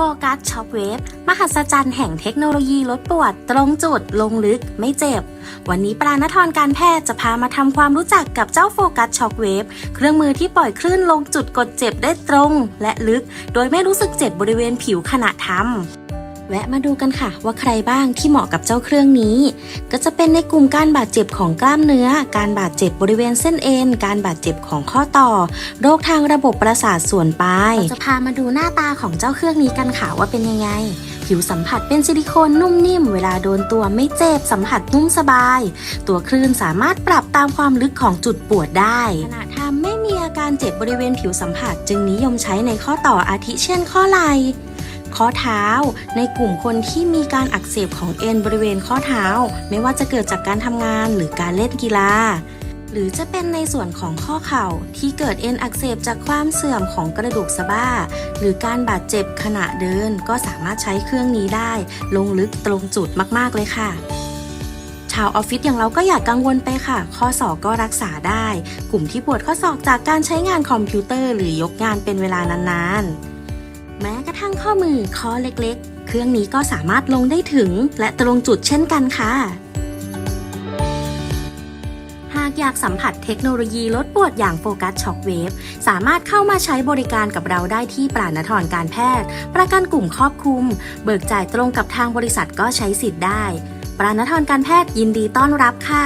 โฟกัสช็อคเวฟมหัศจรรย์แห่งเทคโนโลยีลดปวด ตรงจุด ลงลึก ไม่เจ็บ วันนี้ปราณทรการแพทย์จะพามาทำความรู้จักกับเจ้าโฟกัสช็อคเวฟเครื่องมือที่ปล่อยคลื่นลงจุดกดเจ็บได้ตรง และลึก โดยไม่รู้สึกเจ็บบริเวณผิวขณะทำ แวะมาดูกันค่ะ ว่าใครบ้างที่เหมาะกับเจ้าเครื่องนี้ ก็จะเป็นในกลุ่มการบาดเจ็บของกล้ามเนื้อ การบาดเจ็บบริเวณเส้นเอ็น การบาดเจ็บของข้อต่อ โรคทางระบบประสาทส่วนปลายเราจะพามาดูหน้าตาของเจ้าเครื่องนี้กันค่ะว่าเป็นยังไง ผิวสัมผัสเป็นซิลิโคนนุ่มนิ่ม เวลาโดนตัวไม่เจ็บสัมผัสนุ่มสบาย ตัวคลื่นสามารถปรับตามความลึกของจุดปวดได้ขณะทำไม่มีอาการเจ็บบริเวณผิวสัมผัส จึงนิยมใช้ในข้อต่ออาทิเช่นข้อไหล่ ข้อเท้า ในกลุ่มคนที่มีการอักเสบของเอ็นบริเวณข้อเท้า ไม่ว่าจะเกิดจากการทำงานหรือการเล่นกีฬา หรือจะเป็นในส่วนของข้อเข่าที่เกิดเอ็นอักเสบจากความเสื่อมของกระดูกสะบ้า หรือการบาดเจ็บขณะเดินก็สามารถใช้เครื่องนี้ได้ ลงลึกตรงจุดมากๆเลยค่ะชาวออฟฟิศอย่างเราก็อย่ากกังวลไปค่ะ ข้อศอกก็รักษาได้ กลุ่มที่ปวดข้อศอกจากการใช้งานคอมพิวเตอร์ หรือยกงานเป็นเวลานานๆ แม้กระทั่งข้อมือข้อเล็กๆ เครื่องนี้ก็สามารถลงได้ถึงและตรงจุดเช่นกันค่ะ หากอยากสัมผัสเทคโนโลยีลดปวดอย่างโฟกัสช็อคเวฟสามารถเข้ามาใช้บริการกับเราได้ที่ปราณทรการแพทย์ ประกันกลุ่มครอบคลุม เบิกจ่ายตรงกับทางบริษัทก็ใช้สิทธิ์ได้ ปราณทรการแพทย์ยินดีต้อนรับค่ะ